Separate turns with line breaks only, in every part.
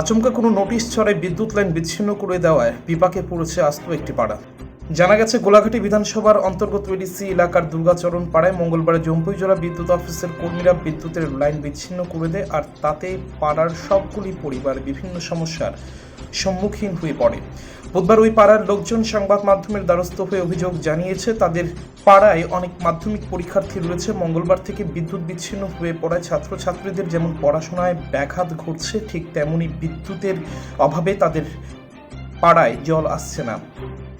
আচমকা কোনো নোটিশ ছড়ায় বিদ্যুৎ লাইন বিচ্ছিন্ন করে দেওয়ায় বিপাকে পড়েছে আস্ত একটি পাড়া। জানা গেছে, গোলাঘাটি বিধানসভার অন্তর্গত এডিসি এলাকার দুর্গাচরণ পাড়ায় মঙ্গলবার জম্পুই জেলা বিদ্যুৎ অফিসের কর্মীরা বিদ্যুতের লাইন বিচ্ছিন্ন করে দেয় আর তাতে পাড়ার সবগুলি পরিবার বিভিন্ন সমস্যার সম্মুখীন হয়ে পড়ে। বুধবার ওই পাড়ার লোকজন সংবাদ মাধ্যমের দ্বারস্থ হয়ে অভিযোগ জানিয়েছে, তাদের পাড়ায় অনেক মাধ্যমিক পরীক্ষার্থী রয়েছে। মঙ্গলবার থেকে বিদ্যুৎ বিচ্ছিন্ন হয়ে পড়ায় ছাত্রছাত্রীদের যেমন পড়াশোনায় ব্যাঘাত ঘটছে, ঠিক তেমনি বিদ্যুতের অভাবে তাদের পাড়ায় জল আসছে না।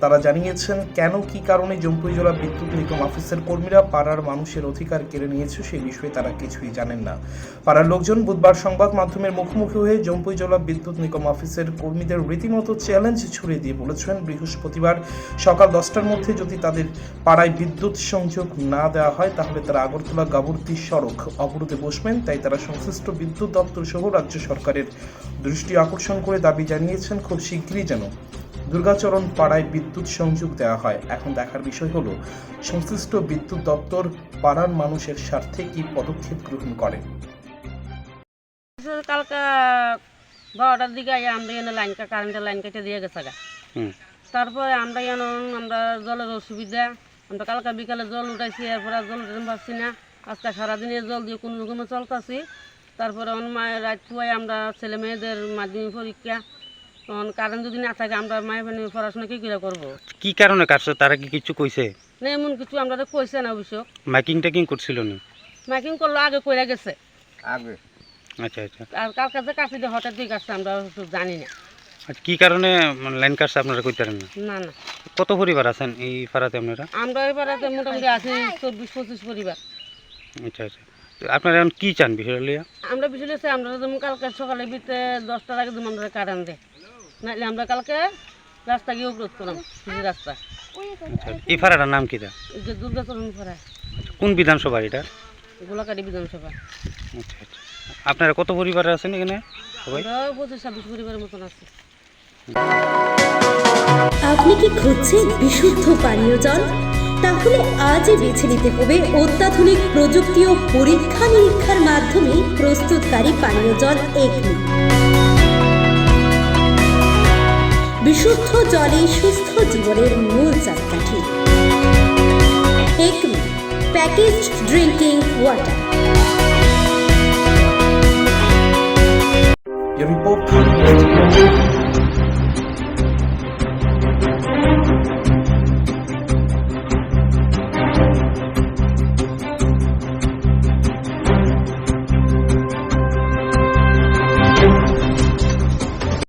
তারা জানিয়েছেন, কেন, কি কারণে জম্পুই জেলা বিদ্যুৎ নিগম অফিসের কর্মীরা পাড়ার মানুষের অধিকার কেড়ে নিয়েছে সেই বিষয়ে তারা কিছুই জানেন না। পাড়ার লোকজন বুধবার সংবাদ মাধ্যমের মুখোমুখি হয়ে জম্পুই জেলা বিদ্যুৎ নিগম অফিসের কর্মীদের রীতিমতো চ্যালেঞ্জ ছুড়ে দিয়ে বলেছেন, বৃহস্পতিবার সকাল দশটার মধ্যে যদি তাদের পাড়ায় বিদ্যুৎ সংযোগ না দেওয়া হয়, তাহলে তারা আগরতলা গাবর্তি সড়ক অবরোধে বসবেন। তাই তারা সংশ্লিষ্ট বিদ্যুৎ দপ্তর সহ রাজ্য সরকারের দৃষ্টি আকর্ষণ করে দাবি জানিয়েছেন, খুব শীঘ্রই যেন দুর্গাচরণ পাড়ায় বিদ্যুৎ সংযোগ দেওয়া হয়। এখন দেখার বিষয় হলো সংশ্লিষ্ট বিদ্যুৎ দপ্তর পাড়ার মানুষের স্বার্থে কি পদক্ষেপ গ্রহণ করে?
কালকে বারোটার দিকে আগে আমরা এনে লাইন কারেন্টের লাইন কেটে দিয়ে গেছে গা। তারপরে আমরা এন আমরা জলের অসুবিধা আমরা কালকে বিকালে জল উঠাইছি এরপরে আর জল উঠাতে পারছি না। আজকে সারাদিনে জল দিয়ে কোনো রকমে চলতেছি। তারপরে অন মায়ের রাত পুয়াই আমরা ছেলে মেয়েদের মাধ্যমিক পরীক্ষা তখন কারেন্ট যদি না থাকে আমরা মায়ের মানে পড়াশোনা কি করে করব?
কি কারণে কাটছো? তারা কি কিছু কইছে?
না এমন কিছু আমরা তো কইছে না অবশ্য।
মাইকিং টাইকিং করছিল না?
মাইকিং করল আগে কইরা গেছে। আগে।
আচ্ছা আচ্ছা।
আর কালকে যে কাছে দিয়ে হঠাৎ দিয়ে কাটছে আমরা তো জানি না।
আচ্ছা কি কারণে লাইন কাটছে আপনারা কইতে পারেন না?
না না।
কত পরিবার আছেন এই পাড়াতে আপনারা?
আমরা এবারে মোটামুটি আছি চব্বিশ পঁচিশ পরিবার।
আচ্ছা আচ্ছা। আপনারা এখন কি চান বিষয়টা লিয়া
আমরা বিশেষ করে আমরা যেমন কালকে সকালে বিতে দশটার আগে যেমন আমরা কারেন্ট দেয় নাহলে আমরা কালকে রাস্তা গিয়ে অবরোধ করলাম রাস্তা।
এই পাড়াটার নাম কি
যে দুর্গাচরণ পাড়ায়
কোন বিধানসভা এটা?
গোলাকাটি বিধানসভা।
আচ্ছা আচ্ছা। আপনারা কত পরিবার আছেন এখানে? সবাই?
আমরা পঁচিশ ছাব্বিশ পরিবারের মতন আছি।
আপনি কি খুঁজছেন বিশুদ্ধ পানীয় জল? তাহলে আজই বেছে নিতে হবে অত্যাধুনিক প্রযুক্তি ও পরীক্ষা নিরীক্ষার মাধ্যমে প্রস্তুতকারী পানীয় জল একমি বিশুদ্ধ জলে সুস্থ জীবনের মূল চাকাঠি। Acme package drinking water
Your report